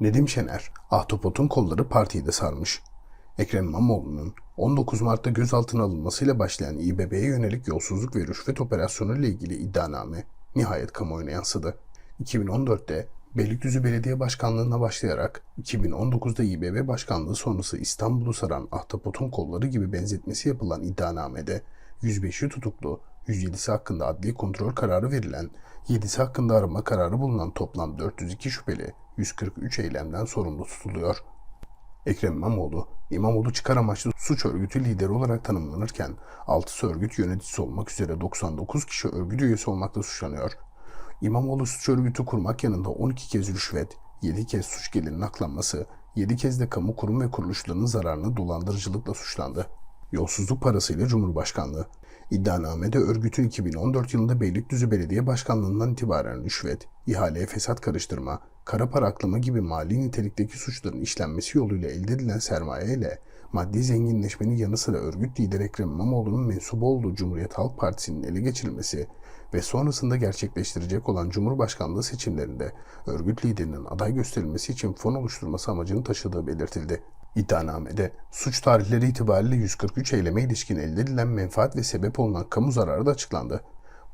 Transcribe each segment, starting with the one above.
Nedim Şener, Ahtapot'un kolları partiyi de sarmış. Ekrem İmamoğlu'nun 19 Mart'ta gözaltına alınmasıyla başlayan İBB'ye yönelik yolsuzluk ve rüşvet operasyonu ile ilgili iddianame nihayet kamuoyuna yansıdı. 2014'te Beylikdüzü Belediye Başkanlığı'na başlayarak 2019'da İBB Başkanlığı sonrası İstanbul'u saran Ahtapot'un kolları gibi benzetmesi yapılan iddianamede 105'i tutuklu, 107'si hakkında adli kontrol kararı verilen, 7'si hakkında arama kararı bulunan toplam 402 şüpheli 143 eylemden sorumlu tutuluyor. Ekrem İmamoğlu, İmamoğlu çıkar amaçlı suç örgütü lideri olarak tanımlanırken 6'sı örgüt yöneticisi olmak üzere 99 kişi örgüt üyesi olmakla suçlanıyor. İmamoğlu suç örgütü kurmak yanında 12 kez rüşvet, 7 kez suç gelirinin aklanması, 7 kez de kamu kurum ve kuruluşlarının zararını dolandırıcılıkla suçlandı. Yolsuzluk parasıyla Cumhurbaşkanlığı. İddianamede örgütün 2014 yılında Beylikdüzü Belediye Başkanlığından itibaren rüşvet, ihaleye fesat karıştırma, kara para aklama gibi mali nitelikteki suçların işlenmesi yoluyla elde edilen sermaye ile maddi zenginleşmenin yanı sıra örgüt lideri Ekrem İmamoğlu'nun mensubu olduğu Cumhuriyet Halk Partisi'nin ele geçirilmesi ve sonrasında gerçekleştirecek olan Cumhurbaşkanlığı seçimlerinde örgüt liderinin aday gösterilmesi için fon oluşturması amacını taşıdığı belirtildi. İddianamede suç tarihleri itibariyle 143 eyleme ilişkin elde edilen menfaat ve sebep olunan kamu zararı da açıklandı.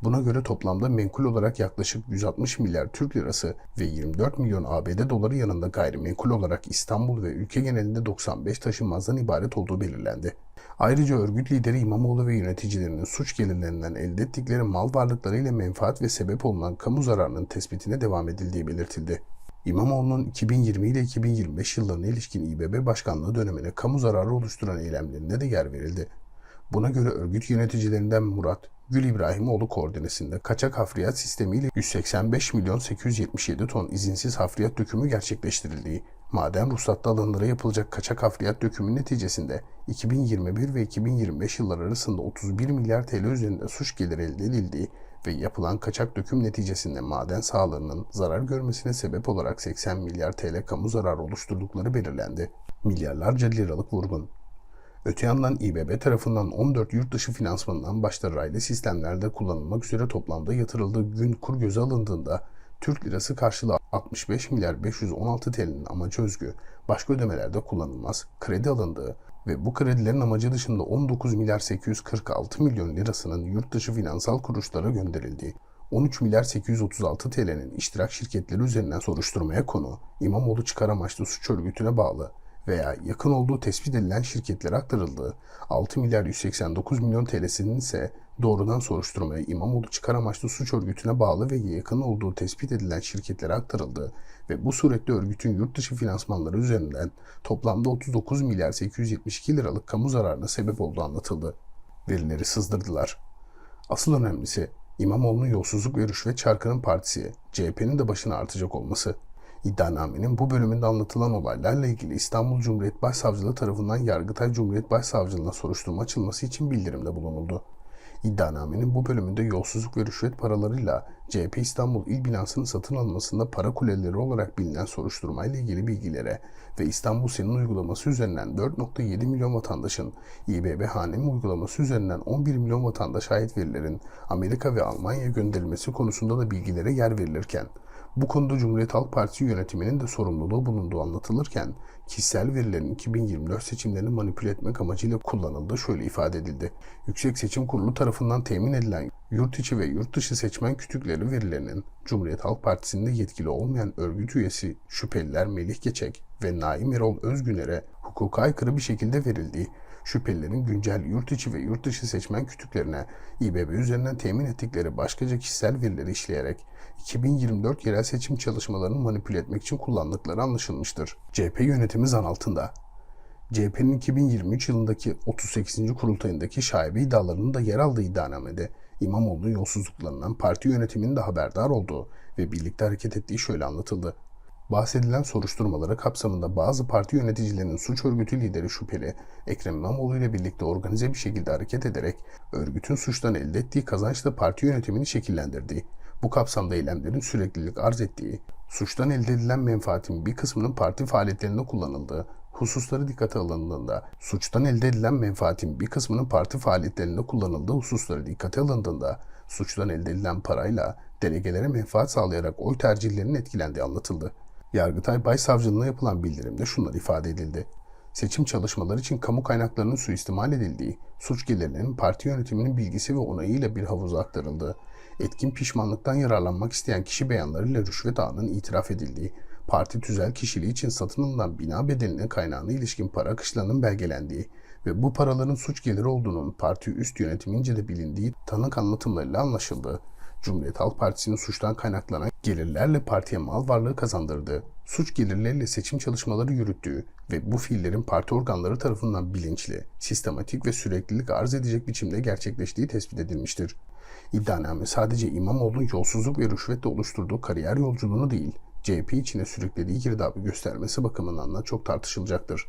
Buna göre toplamda menkul olarak yaklaşık 160 milyar Türk lirası ve 24 milyon ABD doları yanında gayrimenkul olarak İstanbul ve ülke genelinde 95 taşınmazdan ibaret olduğu belirlendi. Ayrıca örgüt lideri İmamoğlu ve yöneticilerinin suç gelirlerinden elde ettikleri mal varlıklarıyla menfaat ve sebep olunan kamu zararının tespitine devam edildiği belirtildi. İmamoğlu'nun 2020 ile 2025 yıllarına ilişkin İBB başkanlığı dönemine kamu zararı oluşturan eylemlerine de yer verildi. Buna göre örgüt yöneticilerinden Murat Gül İbrahimoğlu koordinesinde kaçak hafriyat sistemiyle 185 milyon 877 ton izinsiz hafriyat dökümü gerçekleştirildiği, maden ruhsatlı alanlara yapılacak kaçak hafriyat dökümü neticesinde 2021 ve 2025 yılları arasında 31 milyar TL üzerinde suç geliri elde edildiği ve yapılan kaçak döküm neticesinde maden sahalarının zarar görmesine sebep olarak 80 milyar TL kamu zararı oluşturdukları belirlendi. Milyarlarca liralık vurgun. Öte yandan İBB tarafından 14 yurt dışı finansmanından başta raylı sistemlerde kullanılmak üzere toplamda yatırıldığı gün kur göze alındığında Türk lirası karşılığı 65 milyar 516 TL'nin amacı özgü, başka ödemelerde kullanılmaz, kredi alındığı ve bu kredilerin amacı dışında 19 milyar 846 milyon lirasının yurt dışı finansal kuruluşlara gönderildiği, 13 milyar 836 TL'nin iştirak şirketleri üzerinden soruşturmaya konu, İmamoğlu çıkar amaçlı suç örgütüne bağlı veya yakın olduğu tespit edilen şirketlere aktarıldığı 6 milyar 189 milyon TL'sinin ise doğrudan soruşturmaya İmamoğlu çıkar amaçlı suç örgütüne bağlı ve yakın olduğu tespit edilen şirketlere aktarıldığı ve bu surette örgütün yurt dışı finansmanları üzerinden toplamda 39 milyar 872 liralık kamu zararına sebep olduğu anlatıldı. Verileri sızdırdılar. Asıl önemlisi İmamoğlu'nun yolsuzluk ve rüşvet çarkının partisi, CHP'nin de başına artacak olması. İddianamenin bu bölümünde anlatılan olaylarla ilgili İstanbul Cumhuriyet Başsavcılığı tarafından Yargıtay Cumhuriyet Başsavcılığına soruşturma açılması için bildirimde bulunuldu. İddianamenin bu bölümünde yolsuzluk ve rüşvet paralarıyla CHP İstanbul İl Binası'nın satın alınmasında para kuleleri olarak bilinen soruşturmayla ilgili bilgilere ve İstanbul Senin uygulaması üzerinden 4.7 milyon vatandaşın İBB Hanem uygulaması üzerinden 11 milyon vatandaş ait verilerin Amerika ve Almanya'ya gönderilmesi konusunda da bilgilere yer verilirken bu konuda Cumhuriyet Halk Partisi yönetiminin de sorumluluğu bulunduğu anlatılırken kişisel verilerin 2024 seçimlerini manipüle etmek amacıyla kullanıldığı şöyle ifade edildi. Yüksek Seçim Kurulu tarafından temin edilen yurt içi ve yurt dışı seçmen kütükleri verilerinin Cumhuriyet Halk Partisi'nde yetkili olmayan örgüt üyesi şüpheliler Melih Geçek ve Naim Erol Özgüner'e hukuka aykırı bir şekilde verildiği şüphelilerin güncel yurt içi ve yurt dışı seçmen kütüklerine İBB üzerinden temin ettikleri başkaca kişisel verileri işleyerek 2024 yerel seçim çalışmalarını manipüle etmek için kullandıkları anlaşılmıştır. CHP yönetimi zan altında. CHP'nin 2023 yılındaki 38. kurultayındaki şaibe iddialarının da yer aldığı iddianamede İmamoğlu'nun yolsuzluklarından parti yönetiminin de haberdar olduğu ve birlikte hareket ettiği şöyle anlatıldı. Bahsedilen soruşturmaları kapsamında bazı parti yöneticilerinin suç örgütü lideri şüpheli Ekrem İmamoğlu ile birlikte organize bir şekilde hareket ederek örgütün suçtan elde ettiği kazançla parti yönetimini şekillendirdiği, bu kapsamda eylemlerin süreklilik arz ettiği, suçtan elde edilen menfaatin bir kısmının parti faaliyetlerinde kullanıldığı, hususları dikkate alındığında, suçtan elde edilen menfaatin bir kısmının parti faaliyetlerinde kullanıldığı hususları dikkate alındığında, suçtan elde edilen parayla delegelere menfaat sağlayarak oy tercihlerinin etkilendiği anlatıldı. Yargıtay Başsavcılığına yapılan bildirimde şunlar ifade edildi. Seçim çalışmaları için kamu kaynaklarının suistimal edildiği, suç gelirlerinin parti yönetiminin bilgisi ve onayıyla bir havuza aktarıldı. Etkin pişmanlıktan yararlanmak isteyen kişi beyanlarıyla rüşvet ağının itiraf edildiği, parti tüzel kişiliği için satın alınan bina bedeline kaynağına ilişkin para akışlarının belgelendiği ve bu paraların suç geliri olduğunun parti üst yönetimince de bilindiği tanık anlatımlarıyla anlaşıldı. Cumhuriyet Halk Partisi'nin suçtan kaynaklanan gelirlerle partiye mal varlığı kazandırdığı, suç gelirleriyle seçim çalışmaları yürüttüğü ve bu fiillerin parti organları tarafından bilinçli, sistematik ve süreklilik arz edecek biçimde gerçekleştiği tespit edilmiştir. İddianame sadece İmamoğlu'nun yolsuzluk ve rüşvetle oluşturduğu kariyer yolculuğunu değil, CHP içine sürüklediği girdabı göstermesi bakımından da çok tartışılacaktır.